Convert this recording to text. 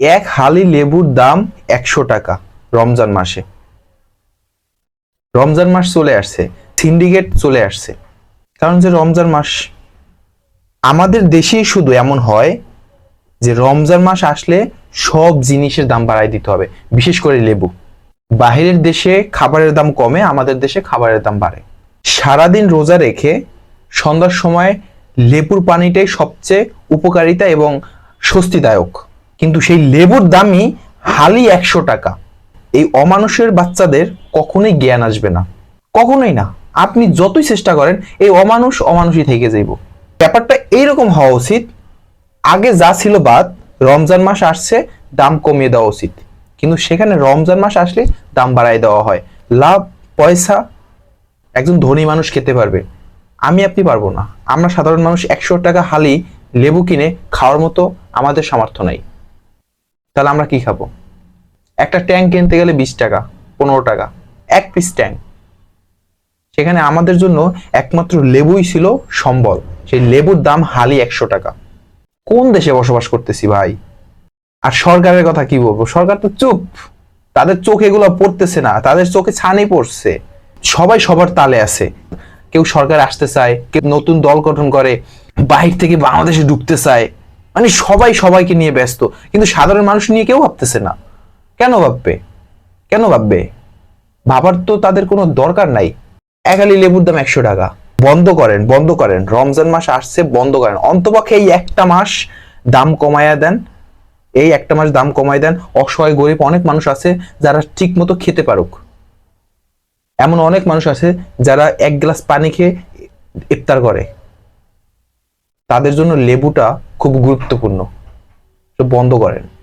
এক হালি লেবুর দাম একশো টাকা রমজান মাসে। রমজান মাস চলে আসছে সিন্ডিকেট চলে আসছে। কারণ যে রমজান মাস আমাদের দেশেই শুধু এমন হয় যে রমজান মাস আসলে সব জিনিসের দাম বাড়াই দিতে হবে, বিশেষ করে লেবু। বাহিরের দেশে খাবারের দাম কমে, আমাদের দেশে খাবারের দাম বাড়ে। সারাদিন রোজা রেখে সন্ধ্যার সময় লেবুর পানিটাই সবচেয়ে উপকারিতা এবং স্বস্তিদায়ক। কিন্তু সেই লেবুর দামই হালি একশো টাকা। এই অমানুষের বাচ্চাদের কখনোই জ্ঞান আসবে না। কখনোই না। আপনি যতই চেষ্টা করেন, এই অমানুষ অমানুষই থেকে যাইব। ব্যাপারটা এইরকম হওয়া উচিত, আগে যা ছিল বাদ, রমজান মাস আসছে, দাম কমিয়ে দেওয়া উচিত। কিন্তু সেখানে রমজান মাস আসলে দাম বাড়ায় দেওয়া হয়। লাভ, পয়সা, একজন ধনী মানুষ খেতে পারবে। আমি, আপনি পারব না। আমরা সাধারণ মানুষ একশো টাকা হালি লেবু কিনে খাওয়ার মতো আমাদের সামর্থ্য নাই। তাহলে আমরা কি খাব? একটা ট্যাঙ্ক কিনতে গেলে বিশ টাকা, পনেরো টাকা, এক পিস ট্যাঙ্ক সেখানে আমাদের জন্য একমাত্র লেবুই ছিল সম্বল। সেই লেবুর দাম হালি একশো টাকা। কোন দেশে বসবাস করতেছি ভাই? আর সরকারের কথা কি বলব? সরকার তো চুপ। তাদের চোখ এগুলো পড়তেছে না। তাদের চোখে ছানি পড়ছে। সবাই সবার তালে আছে। কেউ সরকার আসতে চায়, কেউ নতুন দল গঠন করে বাহির থেকে বাংলাদেশে ঢুকতে চায়। মানে সবাই সবাইকে নিয়ে ব্যস্ত। কিন্তু সাধারণ মানুষ নিয়ে কেউ ভাবতেছে না। কেন ভাববে? কেন ভাববে? ভাবার তো তাদের কোনো দরকার নাই। একালি লেবুর দাম একশো টাকা। বন্ধ করেন বন্ধ করেন। রমজান মাস আসছে, বন্ধ করেন। অন্তপক্ষে এই একটা মাস দাম কমায়া দেন। এই একটা মাস দাম কমায় দেন। অসহায়, গরিব অনেক মানুষ আছে যারা ঠিক মতো খেতে পারুক। এমন অনেক মানুষ আছে যারা এক গ্লাস পানি খেয়ে ইফতার করে। তাদের জন্য লেবুটা খুব গুরুত্বপূর্ণ। বন্ধ করেন।